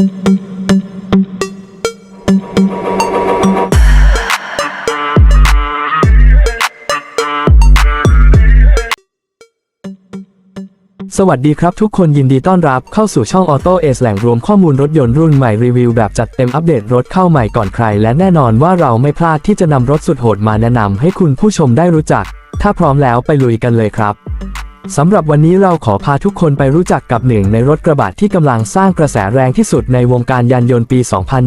สวัสดีครับทุกคนยินดีต้อนรับเข้าสู่ช่องออโต้เอสแหล่งรวมข้อมูลรถยนต์รุ่นใหม่รีวิวแบบจัดเต็มอัปเดตรถเข้าใหม่ก่อนใคร และแน่นอนว่าเราไม่พลาดที่จะนำรถสุดโหดมาแนะนำให้คุณผู้ชมได้รู้จัก ถ้าพร้อมแล้วไปลุยกันเลยครับ สำหรับวันนี้เราขอพาทุกคนไปรู้จักกับหนึ่งในรถกระบะที่กำลังสร้างกระแสแรงที่สุดในวงการยานยนต์ปี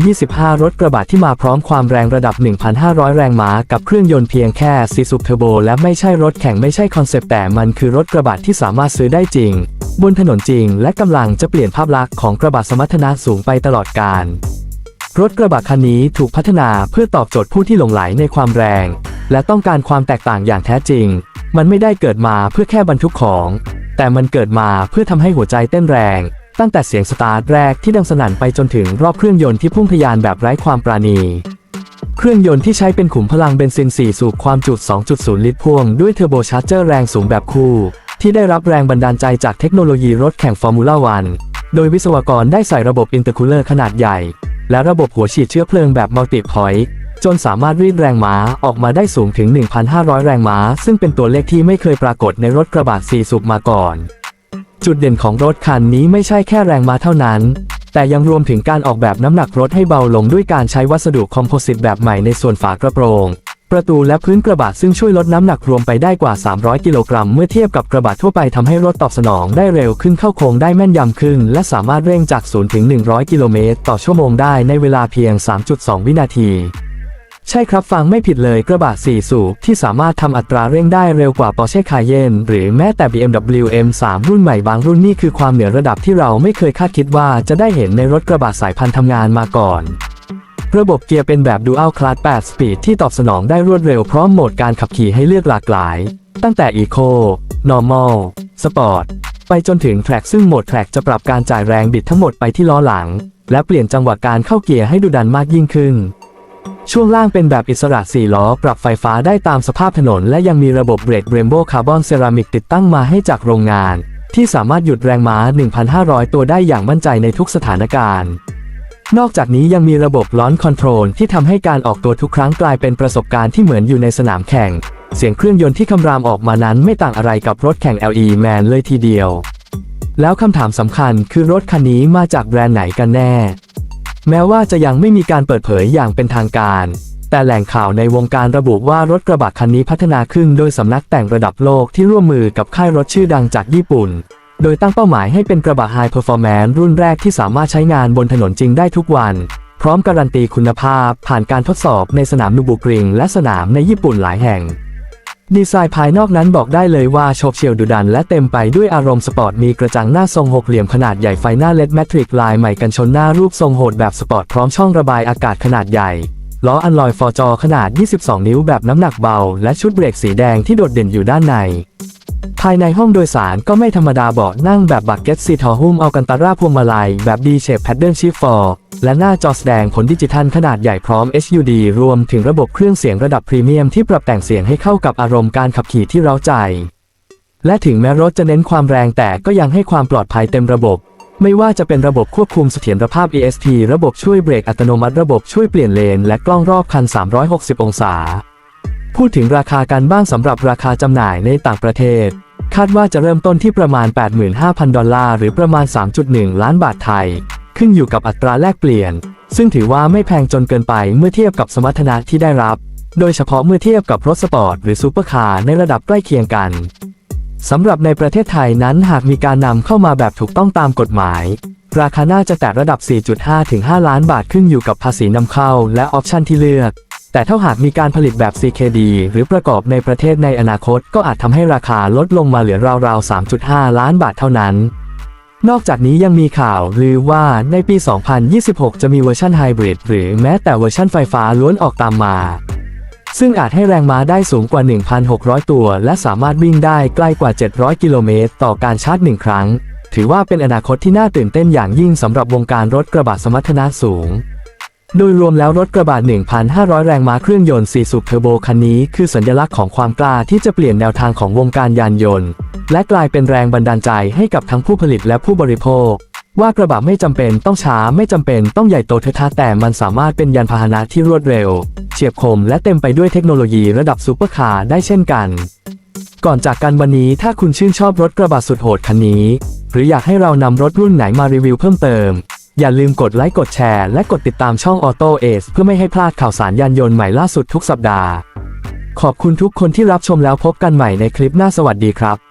2025 รถกระบะที่มาพร้อมความแรงระดับ 1,500 แรงม้ากับเครื่องยนต์เพียงแค่4สูบเทอร์โบและไม่ใช่รถแข่งไม่ใช่คอนเซปต์แต่มันคือรถกระบะที่สามารถซื้อได้จริง บนถนนจริง และกำลังจะเปลี่ยนภาพลักษณ์ของกระบะสมรรถนะสูงไปตลอดกาลรถกระบะคันนี้ถูกพัฒนาเพื่อตอบโจทย์ผู้ที่หลงไหลในความแรง และต้องการความแตกต่างอย่างแท้จริง มันไม่ได้เกิดมาเพื่อแค่บรรทุกของ แต่มันเกิดมาเพื่อทำให้หัวใจเต้นแรง ตั้งแต่เสียงสตาร์ทแรกที่ดังสนั่นไปจนถึงรอบเครื่องยนต์ที่พุ่งทะยานแบบไร้ความปราณีเครื่องยนต์ที่ใช้เป็นขุมพลังเบนซิน 4 สูบความจุ 2.0 ลิตรพ่วงด้วยเทอร์โบชาร์เจอร์แรงสูงแบบคู่ ที่ได้รับแรงบันดาลใจจากเทคโนโลยีรถแข่งฟอร์มูล่าวันโดยวิศวกรได้ใส่ระบบอินเตอร์คูลเลอร์ขนาดใหญ่ และระบบหัวฉีดเชื้อเพลิงแบบมัลติพอยต์ จนสามารถรีดแรงม้าออกมาได้สูงถึง 1,500 แรงม้า ซึ่งเป็นตัวเลขที่ไม่เคยปรากฏในรถกระบะ4สูบมาก่อน จุดเด่นของรถคันนี้ไม่ใช่แค่แรงม้าเท่านั้น แต่ยังรวมถึงการออกแบบน้ำหนักรถให้เบาลงด้วยการใช้วัสดุคอมโพสิตแบบใหม่ในส่วนฝากระโปรง ประตูและพื้นกระบะซึ่งช่วยลดน้ำหนักรวมไปได้กว่า 300 กิโลกรัมเมื่อเทียบกับกระบะทั่วไปทำให้รถตอบสนองได้เร็วขึ้นเข้าโค้งได้แม่นยำขึ้น และสามารถเร่งจาก0ถึง100 กิโลเมตรต่อชั่วโมงได้ในเวลาเพียง 3.2 วินาที ใช่ครับฟังไม่ผิดเลยกระบะ4สูบที่สามารถทำอัตราเร่งได้เร็วกว่า Porsche Cayenne หรือแม้แต่ BMW M3 รุ่นใหม่บางรุ่นนี่คือความเหนือระดับที่เราไม่เคยคาดคิดว่าจะได้เห็นในรถกระบะสายพันธุ์ทำงานมาก่อนระบบเกียร์เป็นแบบ Dual Class 8 Speed ที่ตอบสนองได้รวดเร็วพร้อมโหมดการขับขี่ให้เลือกหลากหลาย ตั้งแต่ Eco Normal Sport ไปจนถึง Track ซึ่งโหมด Track จะปรับการจ่ายแรงบิดทั้งหมดไปที่ล้อหลัง และเปลี่ยนจังหวะการเข้าเกียร์ให้ดุดันมากยิ่งขึ้น ช่วงล่างเป็นแบบอิสระ4ล้อ ปรับไฟฟ้าได้ตามสภาพถนน และยังมีระบบเบรกเรนโบว์คาร์บอนเซรามิกติดตั้งมาให้จากโรงงาน ที่สามารถหยุดแรงม้า 1,500 ตัวได้อย่างมั่นใจในทุกสถานการณ์ นอกจากนี้ยังมีระบบล้อนคอนโทรลที่ทำให้การออกตัวทุกครั้งกลายเป็นประสบการณ์ที่เหมือนอยู่ในสนามแข่ง เสียงเครื่องยนต์ที่คำรามออกมานั้นไม่ต่างอะไรกับรถแข่ง LE Man เลยทีเดียว แล้วคำถามสำคัญคือรถคันนี้มาจากแบรนด์ไหนกันแน่ แม้ว่าจะยังไม่มีการเปิดเผยอย่างเป็นทางการ แต่แหล่งข่าวในวงการระบุว่ารถกระบะคันนี้พัฒนาขึ้นโดยสำนักแต่งระดับโลกที่ร่วมมือกับค่ายรถชื่อดังจากญี่ปุ่น โดยตั้งเป้าหมายให้เป็นกระบะ High Performance รุ่นแรกที่สามารถใช้งานบนถนนจริงได้ทุกวัน พร้อมการันตีคุณภาพผ่านการทดสอบในสนามนูบุกริงและสนามในญี่ปุ่นหลายแห่ง ดีไซน์ภายนอกนั้นบอกได้เลยว่าโฉบเฉี่ยวดุดันและเต็มไปด้วยอารมณ์สปอร์ตมีกระจังหน้าทรงหกเหลี่ยมขนาดใหญ่ไฟหน้าเลดแมทริกลายใหม่กันชนหน้ารูปทรงโหดแบบสปอร์ตพร้อมช่องระบายอากาศขนาดใหญ่ล้ออันลอยฟอร์จอขนาด 22 นิ้วแบบน้ำหนักเบา และชุดเบรกสีแดงที่โดดเด่นอยู่ด้านใน ภายในห้องโดยสารก็ไม่ธรรมดาเบาะนั่งแบบบักเก็ตซีทอหุ้มเอากันตาราพวงมาลัยแบบ D-shape pattern shift for และหน้าจอแสดงผลดิจิทัลขนาดใหญ่พร้อม HUD รวมถึงระบบเครื่องเสียงระดับพรีเมียมที่ปรับแต่งเสียงให้เข้ากับอารมณ์การขับขี่ที่เร้าใจ และถึงแม้รถจะเน้นความแรงแต่ก็ยังให้ความปลอดภัยเต็มระบบ ไม่ว่าจะเป็นระบบควบคุมเสถียรภาพ ESP ระบบช่วยเบรกอัตโนมัติระบบช่วยเปลี่ยนเลน และกล้องรอบคัน 360 องศา พูดถึงราคากันบ้างสำหรับราคาจำหน่ายในต่างประเทศ คาดว่าจะเริ่มต้นที่ประมาณ 85,000 ดอลลาร์หรือประมาณ 3.1 ล้านบาทไทย ขึ้นอยู่กับอัตราแลกเปลี่ยน ซึ่งถือว่าไม่แพงจนเกินไปเมื่อเทียบกับสมรรถนะที่ได้รับ โดยเฉพาะเมื่อเทียบกับรถสปอร์ตหรือซูเปอร์คาร์ในระดับใกล้เคียงกันสำหรับในประเทศไทยนั้นหากมีการนำเข้ามาแบบถูกต้องตามกฎหมาย ราคาน่าจะแตะระดับ 4.5 ถึง 5 ล้านบาทขึ้นอยู่กับภาษีนำเข้าและออปชันที่เลือก แต่ถ้าหากมีการผลิตแบบ CKD หรือประกอบในประเทศในอนาคต ก็อาจทำให้ราคาลดลงมาเหลือราวๆ 3.5 ล้านบาทเท่านั้น นอกจากนี้ยังมีข่าวลือว่าในปี 2026 จะมีเวอร์ชันไฮบริดหรือแม้แต่เวอร์ชันไฟฟ้าล้วนออกตามมา ซึ่งอาจให้แรงม้าได้สูงกว่า 1,600 ตัว และสามารถวิ่งได้ใกล้กว่า 700 กิโลเมตรต่อการชาร์จหนึ่งครั้ง ถือว่าเป็นอนาคตที่น่าตื่นเต้นอย่างยิ่งสำหรับวงการรถกระบะสมรรถนะสูง โดยรวมแล้วรถกระบะ 1,500 แรงม้าเครื่องยนต์ 4 สูบเทอร์โบคันนี้คือสัญลักษณ์ของความกล้าที่จะเปลี่ยนแนวทางของวงการยานยนต์ และกลายเป็นแรงบันดาลใจให้กับทั้งผู้ผลิตและผู้บริโภค ว่ากระบะไม่จำเป็นต้องช้าไม่จำเป็นต้องใหญ่โตเทอะทะแต่มันสามารถเป็นยานพาหนะที่รวดเร็ว เฉียบคมและเต็มไปด้วยเทคโนโลยีระดับซูเปอร์คาร์ได้เช่นกัน ก่อนจากกันวันนี้ถ้าคุณชื่นชอบรถกระบะสุดโหดคันนี้ หรืออยากให้เรานำรถรุ่นไหนมารีวิวเพิ่มเติม อย่าลืมกดไลค์กดแชร์และกดติดตามช่อง Auto Ace เพื่อไม่ให้พลาดข่าวสารยานยนต์ใหม่ล่าสุดทุกสัปดาห์ ขอบคุณทุกคนที่รับชมแล้วพบกันใหม่ในคลิปหน้าสวัสดีครับ